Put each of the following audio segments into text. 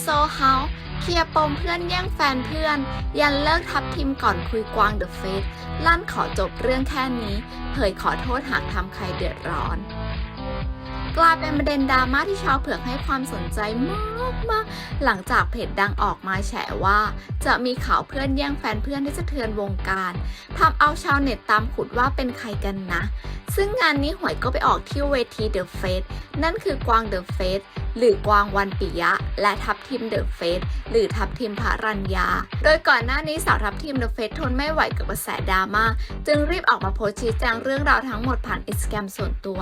โซเฮาเคลียร์ปมเพื่อนแย่งแฟนเพื่อน ยันเลิกทับทิมก่อนคุยกวางเดอะเฟสลั่นขอจบเรื่องแค่นี้ เผยขอโทษหากทำใครเดือดร้อน กลายเป็นประเด็นดราม่าที่ชาวเผือกให้ความสนใจมากมากหลังจากเพจดังออกมาแฉว่า จะมีข่าวเพื่อนแย่งแฟนเพื่อนที่จะเทือนวงการทำเอาชาวเน็ตตามขุดว่าเป็นใครกันนะ ซึ่งงานนี้หวยก็ไปออกที่เวทีเดอะเฟสนั่นคือกวางเดอะเฟส หรือกวางวันปิยะ และทับทิมเดอะเฟสหรือทับทิมพระรัญญา โดยก่อนหน้านี้สาวทับทิมเดอะเฟสทนไม่ไหวกับกระแสดราม่าจึงรีบออกมาโพสชี้แจงเรื่องราวทั้งหมดผ่านอินสตาแกรมส่วนตัว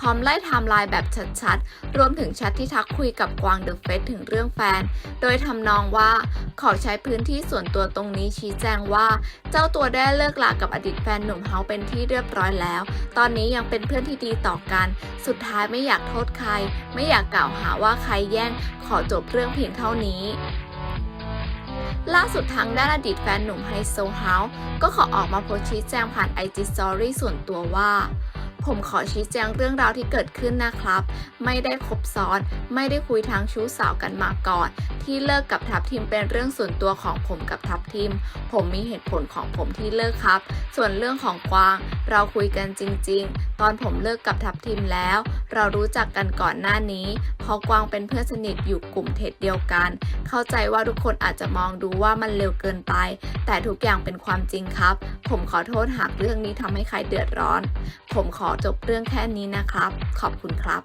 พร้อมไล่ไทม์ไลน์แบบชัดๆ รวมถึงแชทที่ทักคุยกับกวางเดอะเฟสถึงเรื่องแฟน โดยทำนองว่าขอใช้พื้นที่ส่วนตัวตรงนี้ชี้แจงว่า เจ้าตัวได้เลิกลากับอดีตแฟนหนุ่มเฮาเป็นที่เรียบร้อยแล้ว ตอนนี้ยังเป็นเพื่อนที่ดีต่อกัน สุดท้ายไม่อยากโทษใคร ไม่อยากกล่าวหาว่าใครแย่งขอจบเรื่องเพียงเท่านี้ล่าสุดทางด้านอดีตแฟนหนุ่มไฮโซเฮาส์ก็ขอออกมาโพสชี้แจงผ่าน IG Story ส่วนตัวว่า ผมขอชี้แจงเรื่องราวที่เกิดขึ้นนะครับ ไม่ได้คบซ้อน ไม่ได้คุยทางชู้สาวกันมาก่อน ที่เลิกกับทัพทีมเป็นเรื่องส่วนตัวของผมกับทัพทีมผมมีเหตุผลของผมที่เลิกครับ ส่วนเรื่องของกวางเราคุยกันจริง ๆ ตอนผมเลิกกับทัพทีมแล้ว เรารู้จักกันก่อนหน้านี้ เพราะกวางเป็นเพื่อนสนิทอยู่กลุ่มเทดเดียวกัน เข้าใจว่าทุกคนอาจจะมองดูว่ามันเร็วเกินไป แต่ทุกอย่างเป็นความจริงครับ ผมขอโทษหากเรื่องนี้ทำให้ใครเดือดร้อน ผมขอจบเรื่องแค่นี้นะครับ ขอบคุณครับ